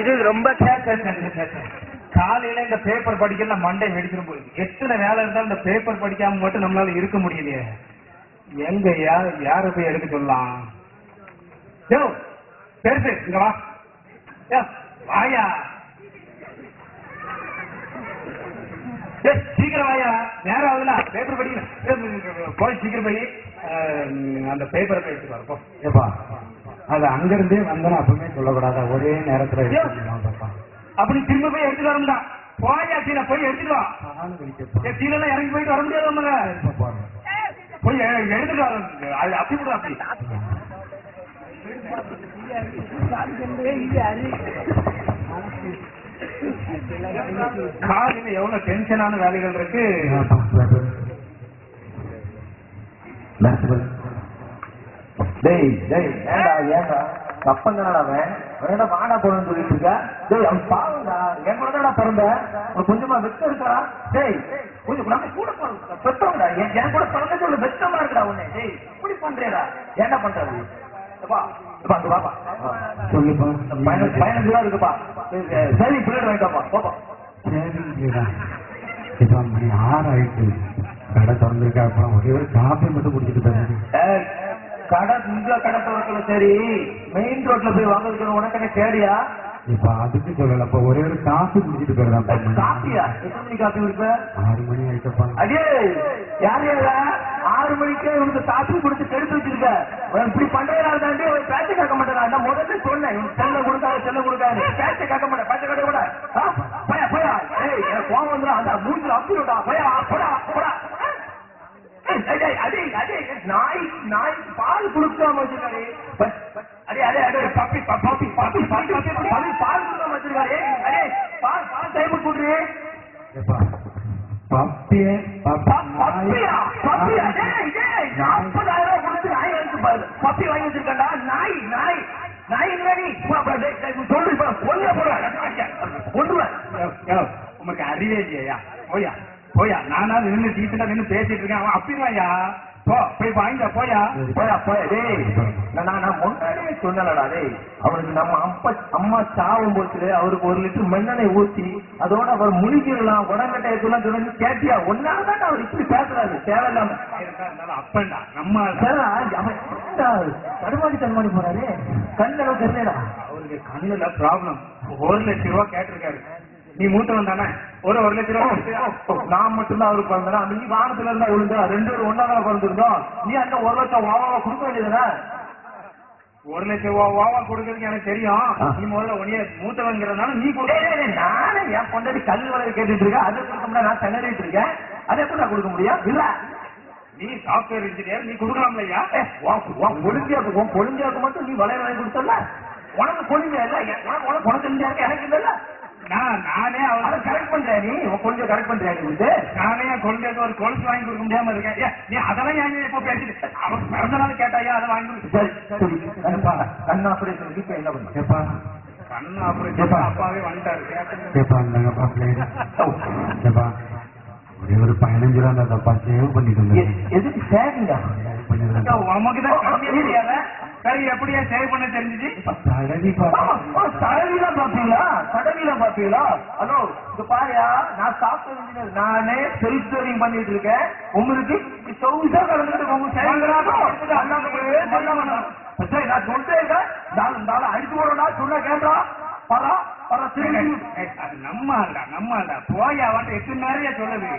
இது ரொம்ப காலையில இந்த பேப்பர் படிக்கல மண்டை வெடிச்சிடும் போயிருக்கு எத்தனை வேலை இருந்தாலும் இந்த பேப்பர் படிக்காம மட்டும் நம்மளால இருக்க முடியலையே. எங்க யார் யார போய் எடுக்க சொல்லலாம் பெருசு இங்க வா. வாயா. சீக்கிரம் வாயா. நேரம் ஆகுதுல பேப்பர் படிக்கணும். போய் சீக்கிரம் போய் அந்த பேப்பரை போய் எடுத்துட்டு வர ஏப்பா. அது அங்கிருந்தே வந்தனா அப்பவுமே சொல்லக்கூடாதா. ஒரே நேரத்துல அப்படி திரும்ப போய் எடுத்துட்டு வரமுடா போயா சீன போய் எடுத்துட்டு வா. எல்லாம் இறங்கி போயிட்டு வர முடியாது நம்மள போய் எடுத்துட்டு வர அது அப்படி கூட அப்படி. காலையில எவ்வளவு டென்ஷனான வேலைகள் இருக்கு? டேய் டேய் ஏண்டா ஏண்டா? கப்பங்கடா அவன். வேணா வாடா போறேன்னு சொல்லிட்டு இருக்க? டேய் அவன் பாவம்டா. என் கூட தான்டா பிறந்த கொஞ்சமா வெக்கம் இருக்கா? டேய் கொஞ்சம் நம்ம கூட பெத்தவங்கடா என் கூட பிறந்த சொல்ல வெக்கமா இருக்குடா உன்னை. டேய் இப்படி பண்றேடா என்ன பண்றது சரி இப்ப மணி ஆறு ஆயிடுச்சு கடை திறந்திருக்கா அப்புறம் ஒரே ஒரு காப்பி மட்டும் குடிச்சிட்டு கடை இந்த கடை திறக்கல சரி மெயின் ரோட்ல போய் வாங்குறதுக்கு உனக்கு என்ன கேடியா இப்ப அதுக்கு சொல்லல. அப்ப ஒரே ஒரு காப்பி குடிச்சிட்டு போயிருந்தேன் காப்பியா எத்தனை மணி காப்பி குடிப்ப? ஆறு மணி ஆயிட்டப்பா. அடே யார் யாரா ஆறு மணிக்கே இவனுக்கு காப்பி கொடுத்து கெடுத்து வச்சிருக்க. இவன் இப்படி பண்றதுனால தாண்டி அவன் பேச்சை கேட்க மாட்டேன் முதல்ல சொன்னேன். இவனுக்கு செல்ல கொடுக்காத செல்ல கொடுக்காது பேச்சை கேட்க மாட்டேன். பேச்சை கேட்க மாட்டேன் ஆ? போயா போயா. ஏய் எனக்கு கோவம் வந்துடும் அந்த மூஞ்சில அப்பிடுடா. போயா போடா போடா. ஏய், அடே அடே நாய் நாய் பால் கொடுக்காம வச்சிருக்காரு அடே அடே puppy puppy puppy puppy puppy பால் கொடுக்காம வச்சிருக்காரு பால் பால் டைம் கொடுறே பப்பியே பப்பி பப்பியா பப்பியா. டேய் டேய் நாற்பதாயிரம் ரூபாய் கொடுத்து நாய் வாங்கி பாரு. பப்பி வாங்கி வச்சிருக்கா நாய் நாய். நாய் சொல்லு போடுவேன் கொண்டுவேன் யோ, உமக்கு அறிவே இல்லையா? போயா போயா நானா நின்று டீச்சரா நின்று பேசிட்டு இருக்கேன். அவன் அப்படிவாயா போ போய் வாங்க போயா. போயா போயா டேய். நான் நான் முன்னாடியே சொன்னலடா டேய். அவனுக்கு நம்ம அப்பா அம்மா சாவும் போச்சு அவருக்கு ஒரு லிட்டர் மண்ணெண்ணெய் ஊத்தி அதோட அவர் முழுகிடலாம் உடம்பட்டை எல்லாம் சொல்லி கேட்டியா? ஒன்னால தான் அவர் இப்படி பேசுறாரு. தேவையில்லாம. அப்பண்டா நம்ம. சார், அவன் என்னடா தடுமாறி தடுமாறி போறாரு. கண்ணளவு தெரியலடா. அவருக்கு கண்ணுல ப்ராப்ளம் ஒரு லட்சம் ரூபா கேட்டிருக்காரு. நீ மூத்தவன் தானே ஒரு ஒரு லட்சம் ரூபா கொடுத்தியா? நான் மட்டும்தான் அவருக்கு பிறந்தா நீ வானத்துல இருந்தா விழுந்தா ரெண்டு பேரும் ஒன்னா தான் பிறந்திருந்தோம்? நீ அந்த ஒரு லட்சம் வாவாவை கொடுக்க வேண்டியதுதானே? ஒரு லட்சம் ஓவா கொடுக்கறதுக்கு எனக்கு தெரியும். நீ முதல்ல உனிய மூத்தவங்கிறதுனால நீ கொடு டேய், டேய், டேய், நானே என் பொண்டாட்டி கல் வளைய கேட்டுட்டு இருக்கேன். அதை கொடுக்க முடியாது நான் திணறிட்டு இருக்கேன். அதை எப்படி நான் கொடுக்க முடியும்? இல்ல. நீ சாப்ட்வேர் இன்ஜினியர் நீ உன் உன் பொழுந்தியாக்கு பொழுந்தியாக்கு மட்டும் நீ வளைய வாங்கி கொடுத்தல உனக்கு பொழுந்தியா இல்ல? உனக்கு உனக்கு உனக்கு தெரிஞ்சாக்க எனக்கு இல்ல. நான் நானே அவர் கரெக்ட் பண்றியா நீ. உன் பொழுந்திய கரெக்ட் பண்றியா நீ வந்து. நானே என் குழந்தைக்கு ஒரு கொலுசு வாங்கி கொடுக்க முடியாம இருக்கேன். நீ அதெல்லாம் ஏன் இப்ப பேசிட்டு? அவன் பிறந்த நாள் கேட்டாயா அதை வாங்கி கொடு. சரி சரி. கண்ணப்பா கண் ஆபரேஷன் இப்ப என்ன பண்ணுங்க ஏப்பா. கண் ஆபரேஷன் அப்பாவே வந்துட்டாரு. ஏப்பா ஒரே ஒரு பதினஞ்சு ரூபா இருந்தாப்பா சேவ் பண்ணிட்டு எதுக்கு சேவிங்கா? அக்கா, சரி எப்படியா சேவ் பண்ண தெரிஞ்சுச்சு தடவிப்பா தடவிலாம் பாப்பீங்களா? தடவிலாம் பாப்பீங்களா? ஹலோ இது பாரியா நான் சாஃப்ட்வேர் இன்ஜினியர் நானே செல்ஃப் ஸ்டோரிங் பண்ணிட்டு இருக்கேன். உங்களுக்கு சௌசா கலந்துட்டு உங்க சரி நான் சொல்லிட்டே இருக்கேன். நாலு நாலு அடிச்சு போறோம்டா சொன்ன கேட்டா பரா பரா திரும்பி அது நம்ம ஆள்டா நம்ம ஆள்டா போயா வந்து எத்தனை நிறைய சொல்லுது.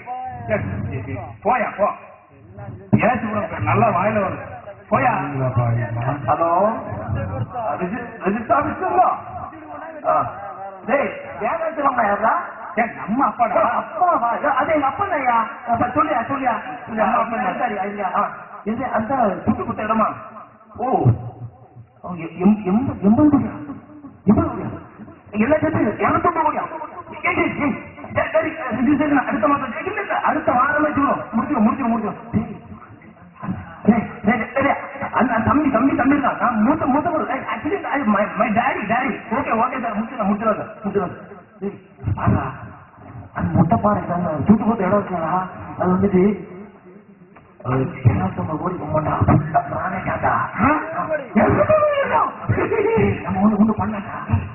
போயா போ. கூட நல்லா வாயில வருது போயா. ஹலோ ரெஜிஸ்டர் ஆபீஸ்ங்களா டேய் வேகத்துலம்மா யாரா ஏய், நம்ம அப்பாடா அப்பாவா அது எங்க அப்பா ஐயா சொல்லியா சொல்லியா. நம்ம அப்பா. சரி ஐயா. இது அந்த புட்டு குத்த இடமா? ஓ. எண்பது கோடியா? எண்பது எல்லா சேர்த்து இரநூத்தொம்பது கோடியா? சரி, அடுத்த மாதம் அடுத்த வாரமே சொல்லுவோம் முடிச்சிடும் முடிச்சிடும் முடிச்சிடும் பாருடா, அந்த முட்டை தாங்க தூத்து போத்த இடம் இருக்காடா அது வந்துட்டு இருநூத்தொம்பது கோடி போமாட்டா நானே கேட்டா நம்ம ஒண்ணு ஒண்ணு பண்ணா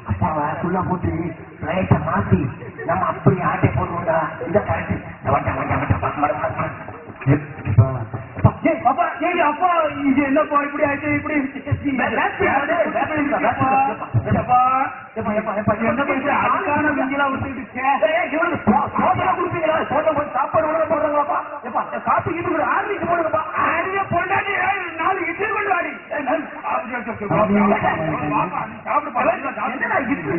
அப்பாவை ஃபுல்லா போட்டு லைட்டை மாத்தி நம்ம அப்படி ஆட்டை இதை கரெக்ட் அப்பா ஏய் அப்பா இது என்னப்பா இப்படி ஆயிடுச்சு இப்படி? எப்பா, எப்பா, எப்பா, அதுக்கான மிஞ்சலா விட்டுட்டு ஏய், ஏய், இவனுக்கு சோ- சோதனை கொடுப்பீங்களா? சோதனை போட்டு சாப்பாடு கூட போடுறாங்களாப்பா? எப்பா, காப்பி கீப்பி கூட ஆர்லிக்கு போடுங்கப்பா. ஆரிய பொண்டாட்டி நாலு இட்லி கொண்டு வாடி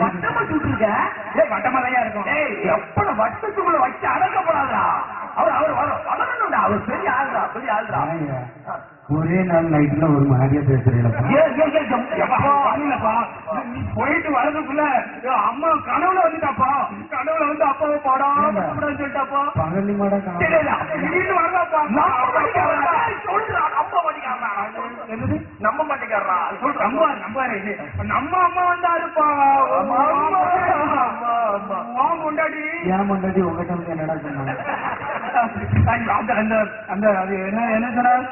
வட்டமா சுட்டுருக்க? ஏய், வட்டமாலையா இருக்கும் ஏய், எப்பட வட்டத்துக்குள்ள வச்சு அடக்கப்படாதா அவர் அவர் வர- வளரணும்டா அவர் பெரிய ஆள்டா பெரிய ஆயா, ஒரே நாள் நைட்ல ஒரு மாதிரியா பேசுறீங்களா ஏய், ஏய், ஏய், எம்- எப்பா, எப்பா, பண்ணலப்பா. நீ போயிட்டு வரதுக்குள்ள ஏ, அம்மா கனவுல வந்துட்டாப்பா. கனவுல வந்து அப்பாவை பாடாம சொல்லிட்டாப்பா. பகலி மாட. திடீர்னு வரலாப்பா நம்ம மாட்டிக்காரா? டேய், சொல்றா, நம்ம மாட்டிக்காரா? என்னது நம்ம மாட்டிக்காரா? சொல்றா. நம்ப நம்பாரு. நம்ம அம்மா வந்தாருப்பா ஆமா, ஆமா, ஆமா, ஆமா. வா முண்டாடி ஏன் முன்னாடி உங்ககிட்ட வந்து என்னடா சொன்னாங்க? அந்த அந்த அந்த அது என்ன என்ன சொன்னார்?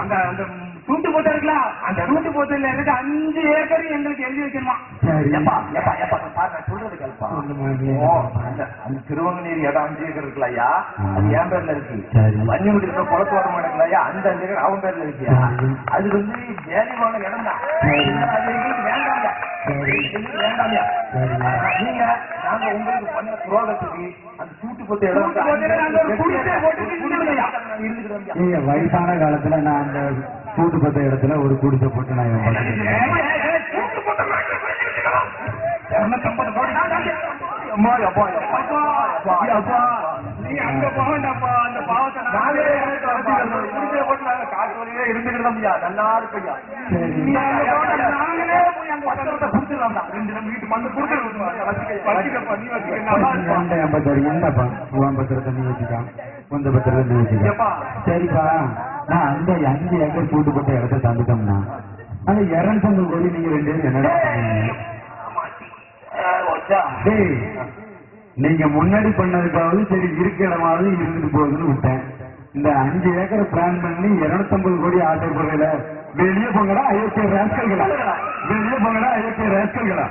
அந்த அந்த தூட்டு போட்டு இருக்கலாம் அந்த தூட்டு போட்டுல எனக்கு அஞ்சு ஏக்கர் எங்களுக்கு எழுதி வைக்கணுமா? எப்பா, எப்பா, எப்பா, பாரு, நான் சொல்றது கேளுப்பா. அந்த அந்த திருவங்கநீர் இடம் அஞ்சு ஏக்கர் இருக்குல்ல ஐயா? அது என் பேர்ல இருக்கு. இருக்க குளத்தோட்டம் இருக்குல்ல ஐயா? அந்த அஞ்சு ஏக்கர் அவன் பேர்ல இருக்கியா. அது வந்து வேலைவான இடம் தான். வேண்டாம்யா வேண்டாம்யா. நீங்க நாங்க உங்களுக்கு பண்ண துரோகத்துக்கு அந்த சூட்டு போட்டு இடம் ஏய், வயசான காலத்துல நான் அந்த கூட்டு பத்த இடத்துல ஒரு குடிசை போட்டு நான் என் பாட்டுக்கு இருநூத்தம்பது கோடி தான் தாண்டி. அம்மா அப்பா அப்பா அப்பா, அப்பா, நீ அங்க போக வேண்டாம்ப்பா அந்த பாவத்தை நாங்களே நாங்களே குடிசை போட்டு நாங்க காட்டு வழியிலே இருந்துக்கிறோம்யா. நல்லா இருப்பையா சரிப்பா. நான் அந்த அஞ்சு ஏக்கர் கூட்டு போட்ட இடத்த தந்துட்டோம்னா அந்த இரநூத்தம்பது கோடி நீங்க ரெண்டு என்னடா நீங்க முன்னாடி பண்ணதுக்காவது சரி இருக்க இடமாவது இருந்துட்டு போகுதுன்னு விட்டேன். இந்த அஞ்சு ஏக்கரை பிளான் பண்ணி இருநூத்தம்பது கோடி ஆசைப்படுறதுல வெளியே போங்கடா அயோக்கிய ராஸ்கல்களா? வெளியே போங்கடா அயோக்கிய ராஸ்கல்களா